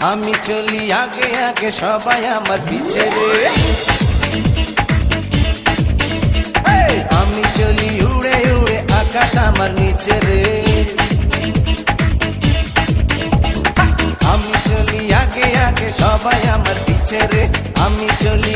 আগে আগে সবাই আমার পিছে রে। আমি চলি উড়ে উড়ে আকাশ আমার নিচে রে। আমি চলি আগে আগে সবাই আমার পিছে রে। আমি চলি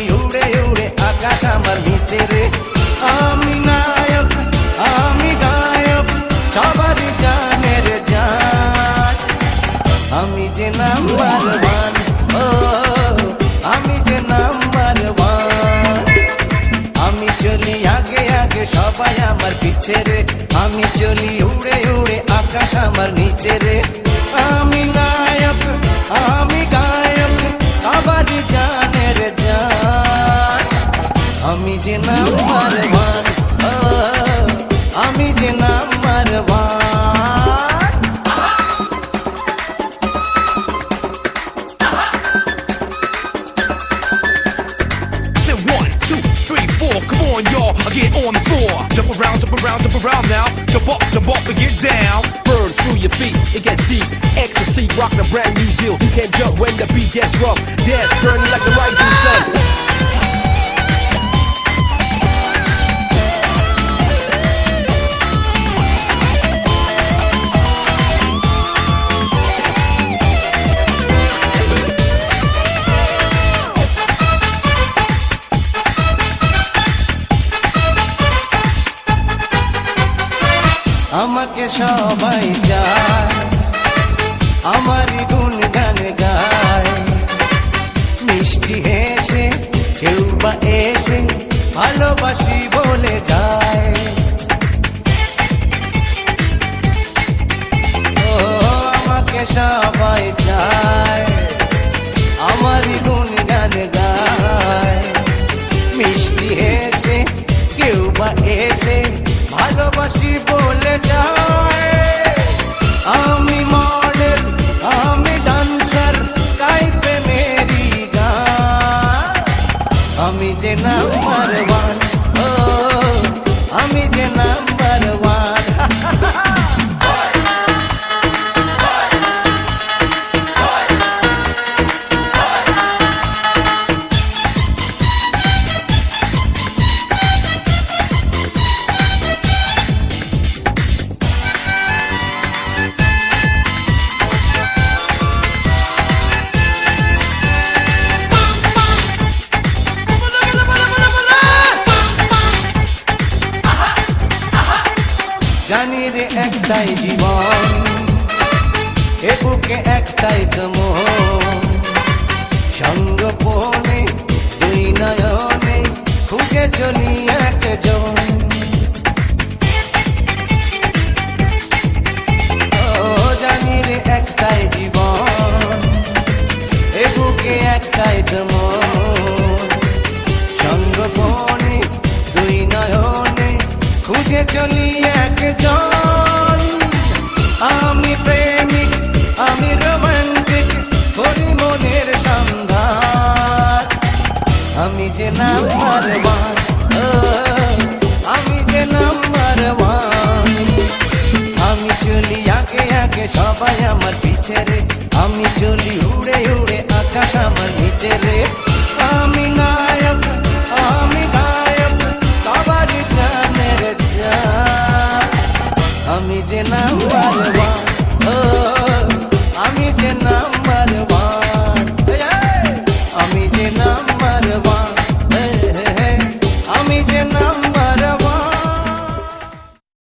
পিছে রে। আমি চলি উড়ে উড়ে, আকাশ আমার নিচে রে। আমি নায়ক আমি গায়ক, আবার জানের জান। আমি যে নাম্বার ওয়ান আমি যে number one. Jump up and get down. Burn through your feet, it gets deep. Ecstasy, rockin' a brand new deal. You can't jump when the beat gets rough. Dance, burning like the rising sun. আমাকে সবাই যায় আমারই গুণ গান গায়। মিষ্টি হেসে, কেউ বা এসে ভালোবাসি বলে যায়। ও, আমাকে সবাই আমি যে জানি একটাই জীবন এ বুকে একটাই তো সঙ্গপনে আমি যে নাম্বার ওয়ান আমি চলি আগে আগে সবাই আমার পিছে রে আমি চলি উড়ে উড়ে আকাশ আমার রে আমি নায়ক আমি নায়ক সবারই জানের যা আমি যে নাম